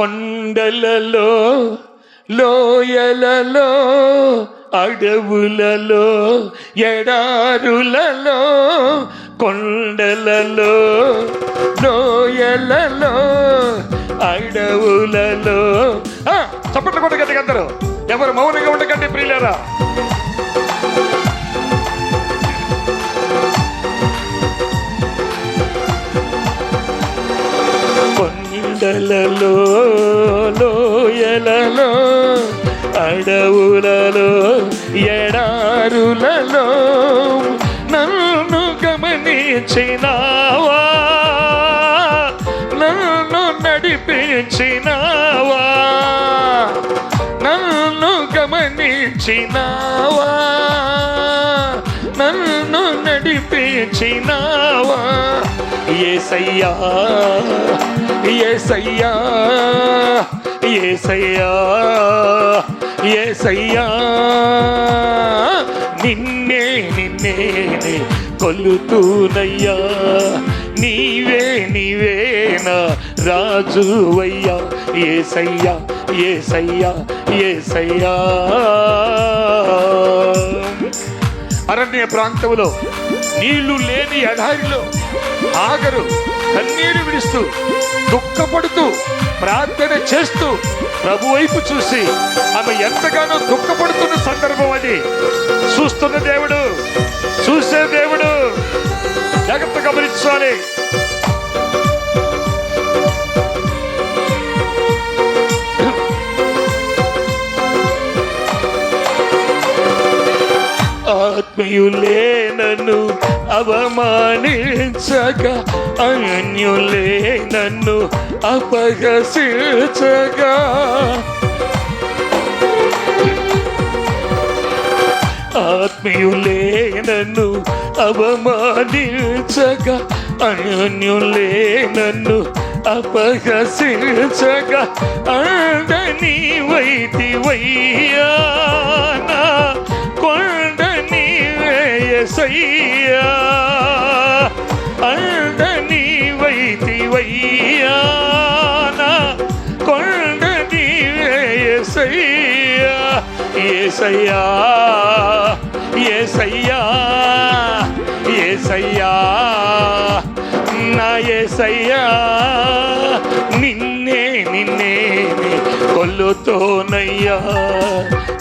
కొండలలో లోయలలో అడవులలో ఎడారులలో కొండలలో లోయలలో అడవులలో. చప్పట్లు కొట్టకండి అందరూ. ఎవరు మౌనంగా ఉండకండి ప్రియులరా. కొండలలో లోయలలో అడవులలో ఎడారులలో నన్ను గమనించినావా? నన్ను నడిపించినావా? నన్ను గమనించినావా? నడిపించినావా ఏసయ్యా ఏసయ్యా ఏసయ్యా ఏసయ్యా. నిన్నే నిన్నే కొలుతూనయ్యా. నీవే నీవేనా రాజువయ్యా. ఏసయ్యా ఏసయ్యా ఏసయ్యా. అరణ్య ప్రాంతంలో నీళ్ళు లేని ఎడారిలో ఆగరు కన్నీరు విడుస్తూ దుఃఖపడుతూ ప్రార్థన చేస్తూ ప్రభు వైపు చూసి ఆమె ఎంతగానో దుఃఖపడుతున్న సందర్భం అది. చూస్తున్న దేవుడు చూసే దేవుడు. జాగ్రత్త గమనించాలి. ఆత్మీయులే నన్ను అవమానించక అన్యులే నన్ను అపగసించగా ఆత్మీయులే నన్ను అవమానించక అన్యులే నన్ను అపహసించగా అందని వైతి వయ్యా వేయసయ్యా అందని వైతివయ్యా నా కొండని వేయసయ్యా ఏసయ్యా. ఏసయ్యా ఏసయ్యా నా ఏసయ్యా నిన్నే నిన్నే కొల్లుతోనయ్యా.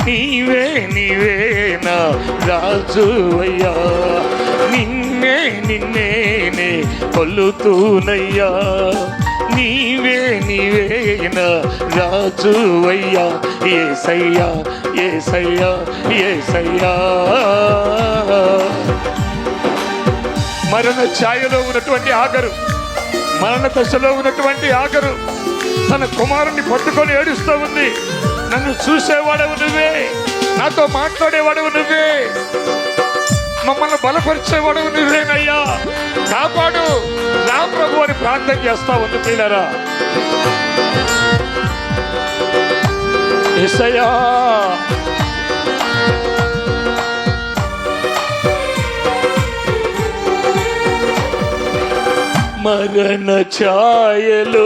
నీవే నీవే నా రాజువయ్యా. నిన్నే నిన్నేనే కొల్లుతూనయ్యా. నీవే నీవే నా రాజువయ్యా. ఏసయ్యా ఏసయ్యా ఏసయ్యా. మరణ ఛాయలో ఉన్నటువంటి ఆగరు మరణ దశలో ఉన్నటువంటి ఆగరు తన కుమారుని పట్టుకొని ఏడుస్తూ ఉంది. నన్ను చూసేవాడవు నువ్వే. నాతో మాట్లాడేవాడవు నువ్వే. మమ్మల్ని బలపరిచేవాడు నువ్వేనయ్యా కాపాడు. నా ప్రభు అని ప్రార్థన చేస్తా ఉంది పిల్లరా ఎసయ్యా మరణ ఛాయలు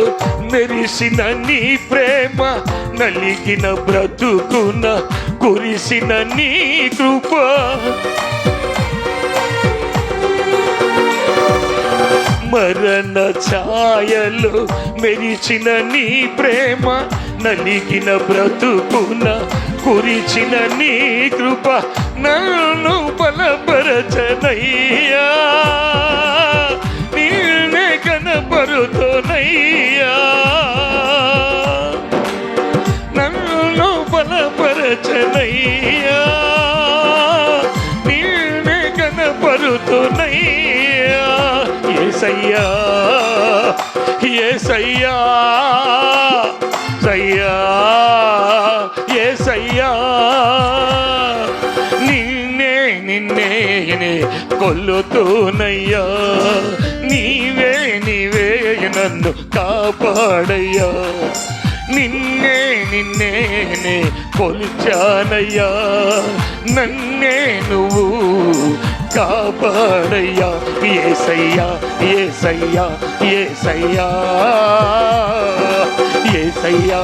మెరిసిన నీ ప్రేమ నలిగిన బ్రతుకున కురిసిన నీ కృప. మరణ ఛాయలు మెరిచిన నీ ప్రేమ నలిగిన బ్రతుకున కురిచిన నీ కృప. నన్ను బలపరచనయ్యా నీళ్ళే కనపరుతోనయ్యా. సయ్యా ఏ సయ్యా సయ్యా ఏ సయ్యా నిన్నే నిన్నే కొల్లుతూనయ్యా. నీవే నీవే నన్ను కాపాడయ్యా. నిన్నే నిన్నే కొలిచానయ్యా. నన్నే నువ్వు కాపాడయ్యా ఏసయ్యా ఏసయ్యా ఏసయ్యా. ఏసయ్యా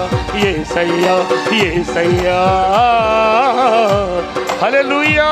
ఏసయ్యా ఏసయ్యా. హల్లెలూయా.